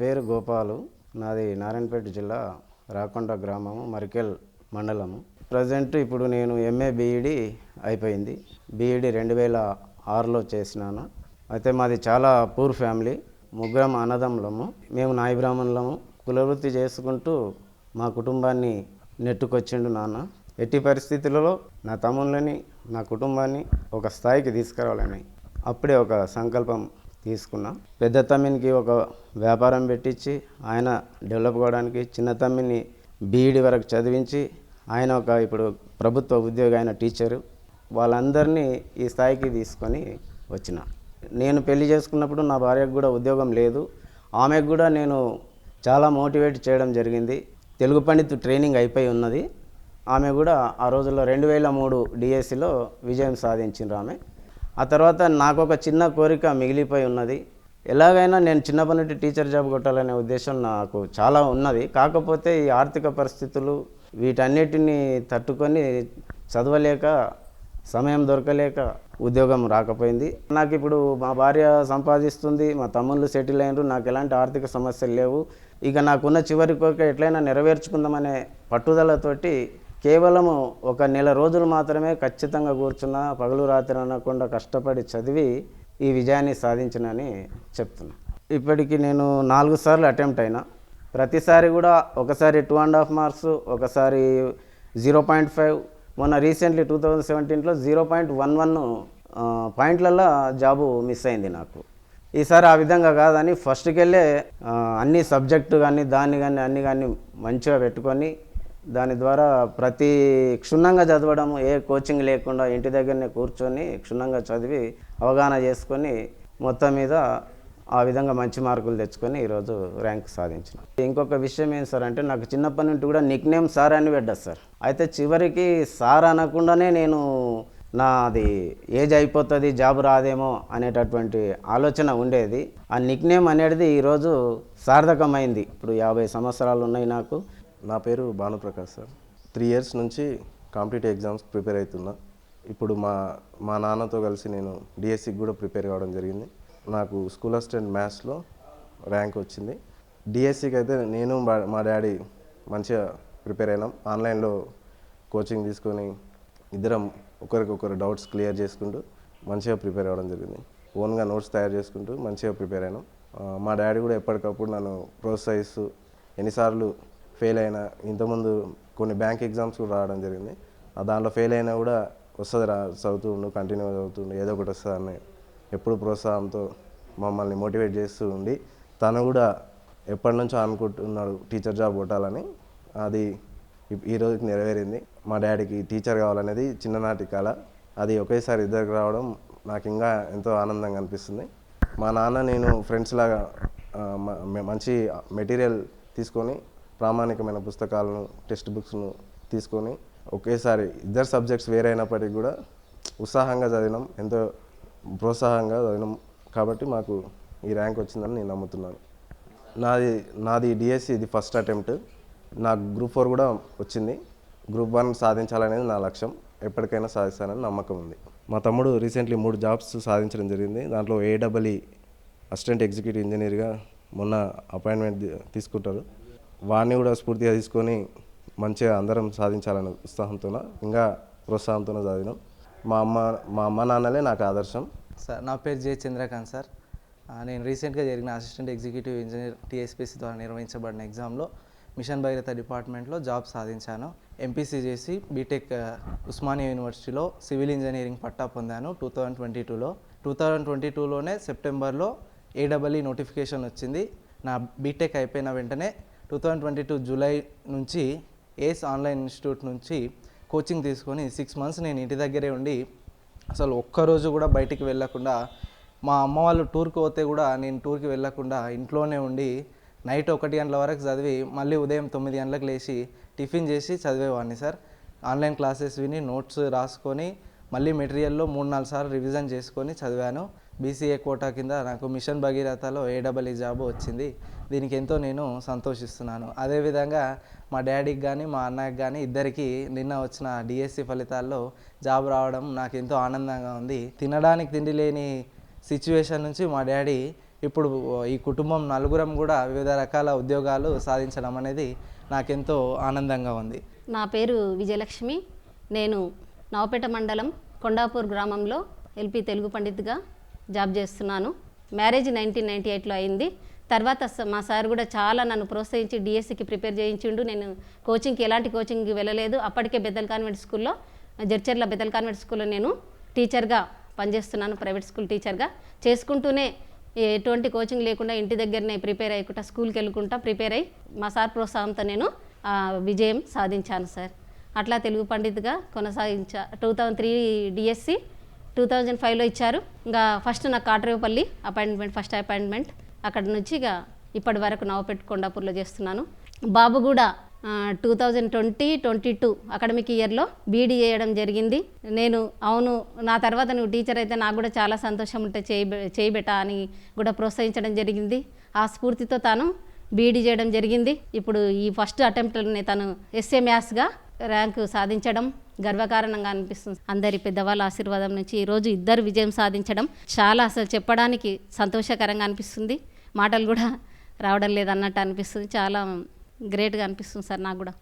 పేరు గోపాలు. నాది నారాయణపేట జిల్లా రాకొండ గ్రామము మరికెల్ మండలము. ప్రజెంట్ ఇప్పుడు నేను ఎంఏ బీఈడి అయిపోయింది. బీఈడి రెండు వేల ఆరులో చేసినాను. అయితే మాది చాలా పూర్ ఫ్యామిలీ ముగ్గురం అన్నదమ్ములము. మేము నాయ బ్రాహ్మణులము. కులవృత్తి చేసుకుంటూ మా కుటుంబాన్ని నెట్టుకొచ్చిండు నాన్న. ఎట్టి పరిస్థితులలో నా తమ్ముళ్ళని నా కుటుంబాన్ని ఒక స్థాయికి తీసుకురావాలని అప్పుడే ఒక సంకల్పం తీసుకున్నాం. పెద్ద తమ్మినికి ఒక వ్యాపారం పెట్టించి ఆయన డెవలప్ కావడానికి చిన్న తమ్మిని బీఈడి వరకు చదివించి ఆయన ఒక ఇప్పుడు ప్రభుత్వ ఉద్యోగి ఆయన టీచరు. వాళ్ళందరినీ ఈ స్థాయికి తీసుకొని వచ్చిన. నేను పెళ్ళి చేసుకున్నప్పుడు నా భార్యకు కూడా ఉద్యోగం లేదు. ఆమెకు కూడా నేను చాలా మోటివేట్ చేయడం జరిగింది. తెలుగు పండిత్ ట్రైనింగ్ అయిపోయి ఉన్నది. ఆమె కూడా ఆ రోజుల్లో రెండు వేల మూడు డిఎస్సిలో విజయం సాధించిండ్రు ఆమె. ఆ తర్వాత నాకు ఒక చిన్న కోరిక మిగిలిపోయి ఉన్నది. ఎలాగైనా నేను చిన్నప్పటి నుండి టీచర్ జాబ్ కొట్టాలనే ఉద్దేశం నాకు చాలా ఉన్నది. కాకపోతే ఈ ఆర్థిక పరిస్థితులు వీటన్నిటిని తట్టుకొని చదవలేక సమయం దొరకలేక ఉద్యోగం రాకపోయింది. నాకు ఇప్పుడు మా భార్య సంపాదిస్తుంది మా తమ్ముళ్ళు సెటిల్ అయినరు నాకు ఎలాంటి ఆర్థిక సమస్యలు లేవు. ఇక నాకున్న చివరి కోరిక ఎట్లయినా నెరవేర్చుకుందామనే పట్టుదలతోటి కేవలము ఒక నెల రోజులు మాత్రమే ఖచ్చితంగా కూర్చున్న పగలు రాత్రి అనకుండా కష్టపడి చదివి ఈ విజయాన్ని సాధించినని చెప్తున్నా. ఇప్పటికి నేను నాలుగు సార్లు అటెంప్ట్ అయినా. ప్రతిసారి కూడా ఒకసారి టూ అండ్ హాఫ్ మార్క్స్ ఒకసారి జీరో పాయింట్ ఫైవ్ మొన్న రీసెంట్లీ టూ థౌజండ్ సెవెంటీన్లో జీరో పాయింట్ వన్ వన్ పాయింట్లలో జాబు మిస్ అయింది నాకు. ఈసారి ఆ విధంగా కాదని ఫస్ట్కి వెళ్ళే అన్ని సబ్జెక్టు కానీ దాన్ని కానీ అన్ని కానీ మంచిగా పెట్టుకొని దాని ద్వారా ప్రతి క్షుణ్ణంగా చదవడం ఏ కోచింగ్ లేకుండా ఇంటి దగ్గరనే కూర్చొని క్షుణ్ణంగా చదివి అవగాహన చేసుకొని మొత్తం మీద ఆ విధంగా మంచి మార్కులు తెచ్చుకొని ఈరోజు ర్యాంక్ సాధించిన. ఇంకొక విషయం ఏం సార్ అంటే నాకు చిన్నప్పటి నుండి కూడా నిక్ నేమ్ సార్ అని పెట్టారు సార్. అయితే చివరికి సార్ అనకుండానే నేను నాది ఏజ్ అయిపోతుంది జాబ్ రాదేమో అనేటటువంటి ఆలోచన ఉండేది. ఆ నిక్ నేమ్ అనేది ఈరోజు సార్థకమైంది. ఇప్పుడు యాభై సంవత్సరాలు ఉన్నాయి నాకు. నా పేరు భానుప్రకాష్ సార్. త్రీ ఇయర్స్ నుంచి కాంపిటేటివ్ ఎగ్జామ్స్ ప్రిపేర్ అవుతున్నా. ఇప్పుడు మా మా నాన్నతో కలిసి నేను డిఎస్సికి కూడా ప్రిపేర్ కావడం జరిగింది. నాకు స్కూల్ అసిస్టెంట్ మ్యాథ్స్లో ర్యాంక్ వచ్చింది. డిఎస్సికి అయితే నేను మా- మా డాడీ మంచిగా ప్రిపేర్ అయినాం. ఆన్లైన్లో కోచింగ్ తీసుకొని ఇద్దరం ఒకరికొకరు డౌట్స్ క్లియర్ చేసుకుంటూ మంచిగా ప్రిపేర్ అవ్వడం జరిగింది. ఓన్గా నోట్స్ తయారు చేసుకుంటూ మంచిగా ప్రిపేర్ అయినాం. మా డాడీ కూడా ఎప్పటికప్పుడు నన్ను ప్రోత్సహిస్తూ ఎన్నిసార్లు ఫెయిల్ అయినా ఇంతకుముందు కొన్ని బ్యాంక్ ఎగ్జామ్స్ కూడా రావడం జరిగింది. ఆ దాంట్లో ఫెయిల్ అయినా కూడా వస్తుంది రా చదువుతూ ఉండు కంటిన్యూ చదువుతుండు ఏదో ఒకటి వస్తుంది అని ఎప్పుడు ప్రోత్సాహంతో మమ్మల్ని మోటివేట్ చేస్తూ ఉండి తను కూడా ఎప్పటి నుంచో అనుకుంటున్నాడు టీచర్ జాబ్ కొట్టాలని. అది ఈ రోజుకి నెరవేరింది. మా డాడీకి టీచర్ కావాలనేది చిన్ననాటి కళ అది ఒకేసారి ఇద్దరికి రావడం నాకు ఇంకా ఎంతో ఆనందంగా అనిపిస్తుంది. మా నాన్న నేను ఫ్రెండ్స్ లాగా మంచి మెటీరియల్ తీసుకొని ప్రామాణికమైన పుస్తకాలను టెక్స్ట్ బుక్స్ను తీసుకొని ఒకేసారి ఇద్దరు సబ్జెక్ట్స్ వేరైనప్పటికీ కూడా ఉత్సాహంగా చదివినాం ఎంతో ప్రోత్సాహంగా చదివినాం. కాబట్టి మాకు ఈ ర్యాంక్ వచ్చిందని నేను నమ్ముతున్నాను. నాది నాది డిఎస్సి ఇది ఫస్ట్ అటెంప్ట్. నాకు గ్రూప్ ఫోర్ కూడా వచ్చింది. గ్రూప్ వన్ సాధించాలనేది నా లక్ష్యం. ఎప్పటికైనా సాధిస్తానని నమ్మకం ఉంది. మా తమ్ముడు రీసెంట్లీ మూడు జాబ్స్ సాధించడం జరిగింది. దాంట్లో ఏడబ్ల్ఈ అసిస్టెంట్ ఎగ్జిక్యూటివ్ ఇంజనీర్గా మొన్న అపాయింట్మెంట్ తీసుకుంటారు. వాడిని కూడా స్ఫూర్తిగా తీసుకొని మంచిగా అందరం సాధించాలనే ఉత్సాహంతో ఇంకా ప్రోత్సాహంతో చదివినాం మా అమ్మ మా అమ్మ నాన్నలే నాకు ఆదర్శం. సార్ నా పేరు జే చంద్రకాంత్ సార్. నేను రీసెంట్గా జరిగిన అసిస్టెంట్ ఎగ్జిక్యూటివ్ ఇంజనీర్ టీఎస్పీసీ ద్వారా నిర్వహించబడిన ఎగ్జామ్లో మిషన్ భగీరథ డిపార్ట్మెంట్లో జాబ్ సాధించాను. ఎంపీసీ చేసి బీటెక్ ఉస్మానియా యూనివర్సిటీలో సివిల్ ఇంజనీరింగ్ పట్టా పొందాను టూ థౌజండ్ ట్వంటీ టూలో. టూ థౌజండ్ ట్వంటీ టూలోనే సెప్టెంబర్లో ఏడబ్ల్యూ నోటిఫికేషన్ వచ్చింది. నా బీటెక్ అయిపోయిన వెంటనే two thousand twenty two July నుంచి ఏస్ ఆన్లైన్ ఇన్స్టిట్యూట్ నుంచి కోచింగ్ తీసుకొని సిక్స్ మంత్స్ నేను ఇంటి దగ్గరే ఉండి అసలు ఒక్కరోజు కూడా బయటికి వెళ్ళకుండా మా అమ్మ వాళ్ళు టూర్కి పోతే కూడా నేను టూర్కి వెళ్ళకుండా ఇంట్లోనే ఉండి నైట్ ఒకటి గంటల వరకు చదివి మళ్ళీ ఉదయం తొమ్మిది గంటలకు లేచి టిఫిన్ చేసి చదివేవాడిని సార్. ఆన్లైన్ క్లాసెస్ విని నోట్స్ రాసుకొని మళ్ళీ మెటీరియల్లో మూడు నాలుగు సార్లు రివిజన్ చేసుకొని చదివాను. బీసీఏ కోటా కింద నాకు మిషన్ భగీరథలో ఏడబల్ఈ జాబ్ వచ్చింది. దీనికి ఎంతో నేను సంతోషిస్తున్నాను. అదేవిధంగా మా డాడీకి కానీ మా అన్నకి కానీ ఇద్దరికి నిన్న వచ్చిన డిఎస్సి ఫలితాల్లో జాబ్ రావడం నాకు ఎంతో ఆనందంగా ఉంది. తినడానికి తిండి లేని సిచ్యువేషన్ నుంచి మా డాడీ ఇప్పుడు ఈ కుటుంబం నలుగురం కూడా వివిధ రకాల ఉద్యోగాలు సాధించడం అనేది నాకెంతో ఆనందంగా ఉంది. నా పేరు విజయలక్ష్మి. నేను నవపేట మండలం కొండాపూర్ గ్రామంలో ఎల్పి తెలుగు పండిత్గా జాబ్ చేస్తున్నాను. మ్యారేజ్ నైన్టీన్ నైంటీ ఎయిట్లో అయింది. తర్వాత మా సార్ కూడా చాలా నన్ను ప్రోత్సహించి డిఎస్సికి ప్రిపేర్ చేయించిండు. నేను కోచింగ్కి ఎలాంటి కోచింగ్కి వెళ్ళలేదు. అప్పటికే బెదల్ కాన్వెంట్ స్కూల్లో జడ్చర్ల బెదల్ కాన్వెంట్ స్కూల్లో నేను టీచర్గా పనిచేస్తున్నాను ప్రైవేట్ స్కూల్ టీచర్గా. చేసుకుంటూనే ఎటువంటి కోచింగ్ లేకుండా ఇంటి దగ్గరనే ప్రిపేర్ అయ్యకుండా స్కూల్కి వెళ్ళకుండా ప్రిపేర్ అయ్యి మా సార్ ప్రోత్సాహంతో నేను విజయం సాధించాను సార్. అట్లా తెలుగు పండితుగా కొనసాగించా two thousand three DSC two thousand ఫైవ్లో ఇచ్చారు. ఇంకా ఫస్ట్ నాకు కాట్రేపల్లి అపాయింట్మెంట్ ఫస్ట్ అపాయింట్మెంట్ అక్కడ నుంచి ఇక ఇప్పటి వరకు నవపెట్టు కొండాపూర్లో చేస్తున్నాను. బాబు కూడా two thousand twenty twenty two academic ఇయర్లో బీడీ చేయడం జరిగింది. నేను అవును నా తర్వాత నువ్వు టీచర్ అయితే నాకు కూడా చాలా సంతోషం ఉంటే చేయి చేయబెట్ట అని కూడా ప్రోత్సహించడం జరిగింది. ఆ స్ఫూర్తితో తాను బీఈడీ చేయడం జరిగింది. ఇప్పుడు ఈ ఫస్ట్ అటెంప్ట్లోనే తను ఎస్ఏ మ్యాథ్స్గా ర్యాంకు సాధించడం గర్వకారణంగా అనిపిస్తుంది. అందరి పెద్దవాళ్ళ ఆశీర్వాదం నుంచి ఈరోజు ఇద్దరు విజయం సాధించడం చాలా అసలు చెప్పడానికి సంతోషకరంగా అనిపిస్తుంది. మాటలు కూడా రావడం లేదన్నట్టు అనిపిస్తుంది. చాలా గ్రేట్గా అనిపిస్తుంది సార్ నాకు కూడా.